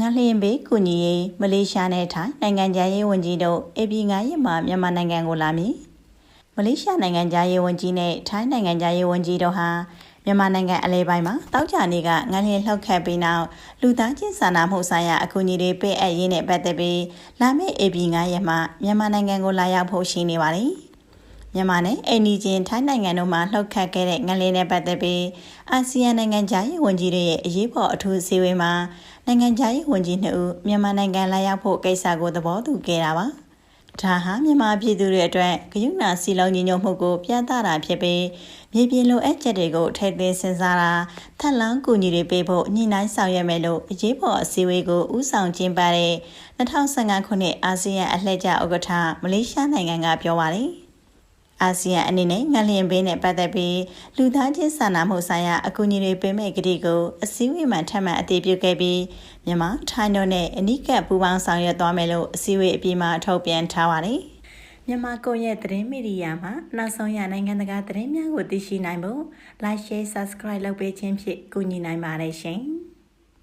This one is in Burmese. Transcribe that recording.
ငလျင်ဘေးကုညီရေးမလေးရှားနဲ့ထိုင်းနိုင်ငံသားရေးဝန်ကြီးတို့အေပီ9ရက်မှာမြန်မာနိုင်ငံကိုလာမည်မလေးရှားနိုင်ငံသားရေးဝန်ကြီးနဲ့ထိုင်းနိုင်ငံသားရေးဝန်ကြီးတို့ဟာမြန်မာနိုင်ငံအလဲပိုင်းမှာတောက်ကြနေကငလျင်လှုပ်ခတ်ပြီးနောက်လူသားချင်းစာနာမှုဆိုင်ရာအကူအညီတွေပေးအပ်ရေးနဲ့ပတ်သက်ပြီးလာမယ့်အေပီ9ရက်မှာမြန်မာနိုင်ငံကိုလာရောက်ဖို့ရှိနေပါတယ် မြန်မာနဲ့အိန္ဒိချင်းထိုင်းနိုင်ငံတို့မှာလှုပ်ခတ်ခဲ့တဲ့ငလျင်နဲ့ပတ်သက်ပြီးအာဆီယံနိုင်ငံသားရေးဝန်ကြီးတွေရဲ့အရေးပေါ်အထူးအစည်းအဝေးမှာနိုင်ငံခြားရေးဝန်ကြီးနှစ်ဦးမြန်မာနိုင်ငံလာရောက်ဖို့ကိစ္စကိုသဘောတူခဲ့တာပါ။ဒါဟာမြန်မာပြည်သူတွေအတွက်ဂရုဏာစီလုံးညီညွတ်မှုကိုပြသတာဖြစ်ပြီးမြေပြင်လိုအပ်ချက်တွေကိုထည့်သွင်းစဉ်းစားတာထပ်လောင်းကူညီတွေပေးဖို့ညှိနှိုင်းဆောင်ရွက်မယ်လို့အရေးပေါ်အစည်းအဝေးကိုဦးဆောင်ကျင်းပတဲ့2015ခုနှစ်အာဆီယံအလှည့်ကျဥက္ကဋ္ဌမလေးရှားနိုင်ငံကပြောပါတယ်။ အာဆီယံအနေနဲ့ငလျင်ဘေးနဲ့ပတ်သက်ပြီးလူသားချင်းစာနာမှုဆိုင်ရာအကူအညီတွေပေးမဲ့ကတိကိုအစည်းအဝေးမှာထပ်မံအတည်ပြုခဲ့ပြီးမြန်မာထိုင်းတို့နဲ့အနိကပူးပေါင်းဆောင်ရွက်သွားမယ်လို့အစည်းအဝေးအပြီးမှာထုတ်ပြန်ထားပါတယ်။မြန်မာကွန်ရက်သတင်းမီဒီယာမှာနောက်ဆုံးရနိုင်ငံတကာသတင်းများကိုသိရှိနိုင်ဖို့ Like Share Subscribe လုပ်ပေးခြင်းဖြင့်ကူညီနိုင်ပါတယ်ရှင်။